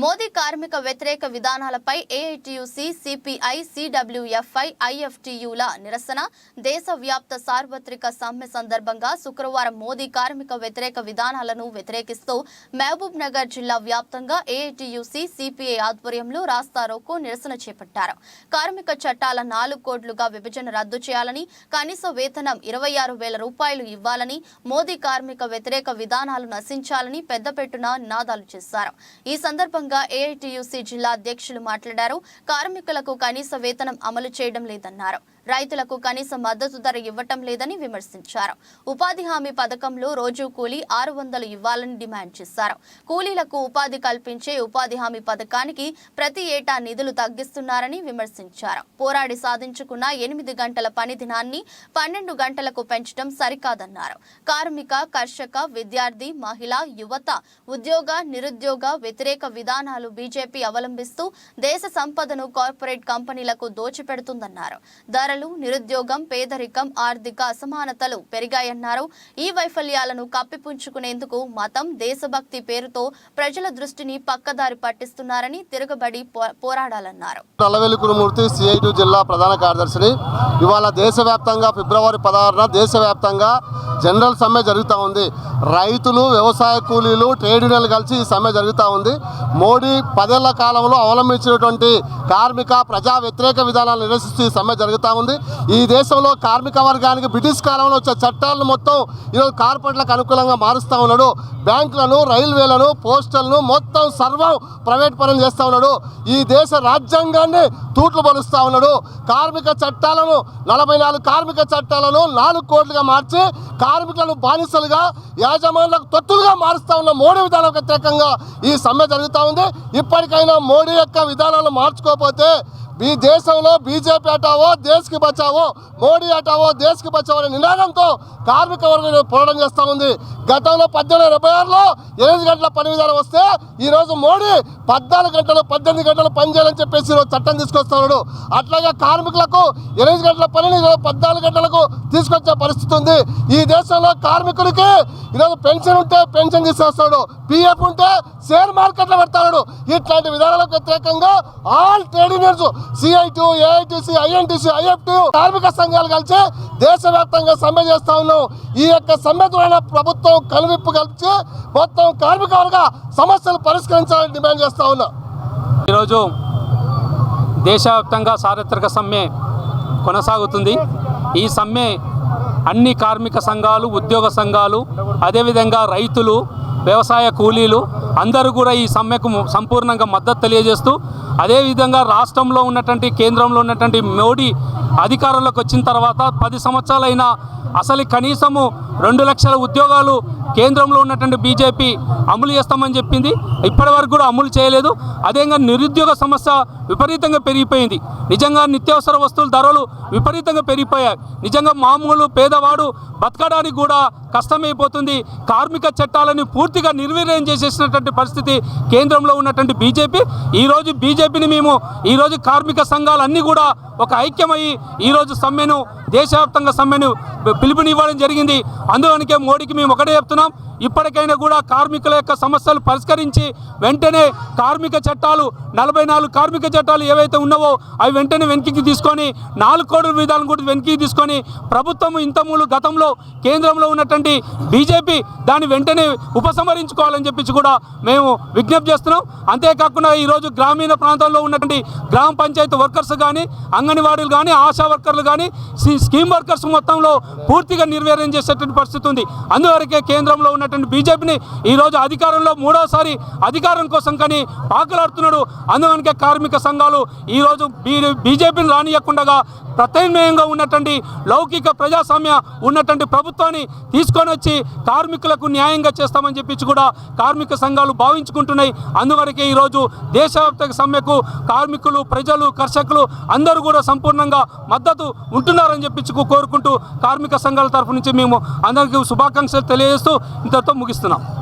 మోదీ కార్మిక వ్యతిరేక విధానాలపై ఏఐటియుసి సిపిఐ సిడబ్ల్యూఎఫ్ఐ ఐఎఫ్టియుల నిరసన. దేశవ్యాప్త సార్వత్రిక సమ్మె సందర్భంగా శుక్రవారం మోదీ కార్మిక వ్యతిరేక విధానాలను వ్యతిరేకిస్తూ మహబూబ్ నగర్ జిల్లా వ్యాప్తంగా ఏఐటియుసి సిపిఐ ఆధ్వర్యంలో రాస్తారోకో నిరసన చేపట్టారు. కార్మిక చట్టాల నాలుగు కోట్లుగా విభజన రద్దు చేయాలని కనీస వేతనం ఇరవై ఆరు వేల రూపాయలు ఇవ్వాలని మోదీ కార్మిక వ్యతిరేక విధానాలు నశించాలని పెద్దపెట్టున నినాదాలు చేశారు. ఈ సందర్భంగా ఏఐటియుసి జిల్లా అధ్యక్షులు మాట్లాడారు. కార్మికులకు కనీస వేతనం అమలు చేయడం లేదన్నారు. రైతులకు కనీస మద్దతు ధర ఇవ్వటం లేదని విమర్శించారు. ఉపాధి హామీ పథకంలో రోజు కూలీ ఆరు వందలు ఇవ్వాలని డిమాండ్ చేశారు. కూలీలకు ఉపాధి కల్పించే ఉపాధి హామీ పథకానికి ప్రతి ఏటా నిధులు తగ్గిస్తున్నారని విమర్శించారు. పోరాడి సాధించుకున్న ఎనిమిది గంటల పని దినాన్ని పన్నెండు గంటలకు పెంచడం సరికాదన్నారు. కార్మిక కర్షక విద్యార్థి మహిళ యువత ఉద్యోగ నిరుద్యోగ వ్యతిరేక విధానాలు బీజేపీ అవలంబిస్తూ దేశ సంపదను కార్పొరేట్ కంపెనీలకు దోచిపెడుతుందన్నారు. ధరలు నిరుద్యోగం పేదరికం ఆర్థిక అసమానతలు పెరిగాయన్నారు. ఈ వైఫల్యాలను కప్పిపుంచుకునేందుకు మతం దేశభక్తి పేరుతో ప్రజల దృష్టిని పక్కదారి పట్టిస్తున్నారని తిరగబడి పో- పోరాడాలన్నారు. నల్లవెల్లి సిఐటి జిల్లా ప్రధాన కార్యదర్శిని. ఇవాళ దేశవ్యాప్తంగా ఫిబ్రవరి పదహారున దేశవ్యాప్తంగా జనరల్ సమ్మె జరుగుతూ ఉంది. రైతులు వ్యవసాయ కూలీలు ట్రేడ్ యూనియన్లు కలిసి ఈ సమ్మె జరుగుతూ ఉంది. మోడీ పదేళ్ళ కాలంలో అవలంబించినటువంటి కార్మిక ప్రజా వ్యతిరేక విధానాలను నిరసిస్తూ ఈ సమ్మె జరుగుతూ ఉంది. ఈ దేశంలో కార్మిక వర్గానికి బ్రిటిష్ కాలంలో వచ్చే చట్టాలను మొత్తం ఈరోజు కార్పొరేట్లకు అనుకూలంగా మారుస్తూ ఉన్నాడు. బ్యాంకులను రైల్వేలను పోస్టల్ను మొత్తం సర్వం ప్రైవేట్ పరం చేస్తూ ఉన్నాడు. ఈ దేశ రాజ్యాంగాన్ని తూట్లు పలుస్తూ ఉన్నాడు. కార్మిక చట్టాలను నలభై నాలుగు కార్మిక చట్టాలను నాలుగు కోట్లుగా మార్చి కార్మికులను బానిసలుగా యాజమానులకు తొత్తులుగా మారుస్తూ ఉన్న మోడీ విధానం వ్యతిరేకంగా ఈ సమ్మె జరుగుతూ ఉంది. ఇప్పటికైనా మోడీ యొక్క విధానాలను మార్చుకోకపోతే ఈ దేశంలో బీజేపీ అటావో దేశకి బచావో మోడీ అటావో దేశకి బచావో అనే నినాదంతో కార్మిక వర్గం పోరాటం చేస్తూ ఉంది. గతంలో పద్దెనిమిది డెబ్బై ఆరులో ఎనిమిది గంటల పని విధానం వస్తే ఈరోజు మోడీ పద్నాలుగు గంటలు పద్దెనిమిది గంటలు పని చేయాలని చెప్పేసి ఈరోజు చట్టం తీసుకొస్తున్నాడు. అట్లాగే కార్మికులకు ఎనిమిది గంటల పనిని ఈరోజు పద్నాలుగు గంటలకు తీసుకొచ్చే పరిస్థితి ఉంది. ఈ దేశంలో కార్మికుడికి ఈరోజు పెన్షన్ ఉంటే పెన్షన్ తీసుకొస్తాడు. పిఎఫ్ ఉంటే షేర్ మార్కెట్లో పెడతాడు. ఇట్లాంటి విధానాలకు వ్యతిరేకంగా all trade unions CITU AITUC INTUC IFTU కార్మిక సంఘాలు కలిసి దేశవ్యాప్తంగా సమ్మె చేస్తా ఉన్నాం. ఈ యొక్క సమ్మె ద్వారా ప్రభుత్వం కనువిప్పు కలిపి మొత్తం కార్మిక వర్గ సమస్యలు పరిష్కరించాలని డిమాండ్ చేస్తా ఉన్నా. ఈరోజు దేశవ్యాప్తంగా చారిత్రక సమ్మె కొనసాగుతుంది. ఈ సమ్మె అన్ని కార్మిక సంఘాలు ఉద్యోగ సంఘాలు అదేవిధంగా రైతులు వ్యవసాయ కూలీలు అందరూ కూడా ఈ సమ్మెకు సంపూర్ణంగా మద్దతు తెలియజేస్తూ అదేవిధంగా రాష్ట్రంలో ఉన్నటువంటి కేంద్రంలో ఉన్నటువంటి మోడీ అధికారంలోకి వచ్చిన తర్వాత పది సంవత్సరాలైన అసలు కనీసము రెండు లక్షల ఉద్యోగాలు కేంద్రంలో ఉన్నటువంటి బీజేపీ అమలు చేస్తామని చెప్పింది. ఇప్పటి వరకు కూడా అమలు చేయలేదు. అదేవిధంగా నిరుద్యోగ సమస్య విపరీతంగా పెరిగిపోయింది. నిజంగా నిత్యావసర వస్తువుల ధరలు విపరీతంగా పెరిగిపోయాయి. నిజంగా మామూలు పేదవాడు బతకడానికి కూడా కష్టమైపోతుంది. కార్మిక చట్టాలను పూర్తిగా నిర్వీర్యం చేసేసినటువంటి పరిస్థితి కేంద్రంలో ఉన్నటువంటి బీజేపీ. ఈరోజు బీజేపీని మేము ఈరోజు కార్మిక సంఘాలన్నీ కూడా ఒక ఐక్యమై ఈరోజు సమ్మెను దేశవ్యాప్తంగా సమ్మెను పిలుపునివ్వడం జరిగింది. అందులోనికే మోడీకి మేము ఒకటే చెప్తున్నాం. ఇప్పటికైనా కూడా కార్మికుల యొక్క సమస్యలు పరిష్కరించి వెంటనే కార్మిక చట్టాలు నలభై నాలుగు కార్మిక చట్టాలు ఏవైతే ఉన్నావో అవి వెంటనే వెనక్కి తీసుకొని నాలుగు కోట్ల విధానం కూడా వెనక్కి తీసుకొని ప్రభుత్వం ఇంతమూలు గతంలో కేంద్రంలో ఉన్నటువంటి బీజేపీ దాన్ని వెంటనే ఉపసంహరించుకోవాలని చెప్పేసి కూడా మేము విజ్ఞప్తి చేస్తున్నాం. అంతేకాకుండా ఈరోజు గ్రామీణ ప్రాంతాల్లో ఉన్నటువంటి గ్రామ పంచాయతీ వర్కర్స్ కానీ అంగన్వాడీలు కానీ ఆశా వర్కర్లు కానీ స్కీమ్ వర్కర్స్ మొత్తంలో పూర్తిగా నిర్వీర్యం చేసేటువంటి పరిస్థితి ఉంది. అందువరకే కేంద్రంలో ఉన్నటువంటి బీజేపీని ఈరోజు అధికారంలో మూడోసారి అధికారం కోసం కానీ పాకలాడుతున్నాడు. అందువనకే కార్మిక సంఘాలు ఈరోజు బీ బీజేపీని రానియకుండా ప్రత్యామ్నాయంగా ఉన్నటువంటి లౌకిక ప్రజాస్వామ్య ఉన్నటువంటి ప్రభుత్వాన్ని తీసుకొని వచ్చి కార్మికులకు న్యాయంగా చేస్తామని చెప్పించి కూడా కార్మిక సంఘాలు భావించుకుంటున్నాయి. అందువరకే ఈరోజు దేశవ్యాప్త సమ్మెకు కార్మికులు ప్రజలు కర్షకులు అందరూ కూడా సంపూర్ణంగా మద్దతు ఉంటున్నారని చెప్పించుకు కోరుకుంటూ కార్మిక సంఘాల తరఫు నుంచి మేము అందరికీ శుభాకాంక్షలు తెలియజేస్తూ ఇంతతో ముగిస్తున్నాం.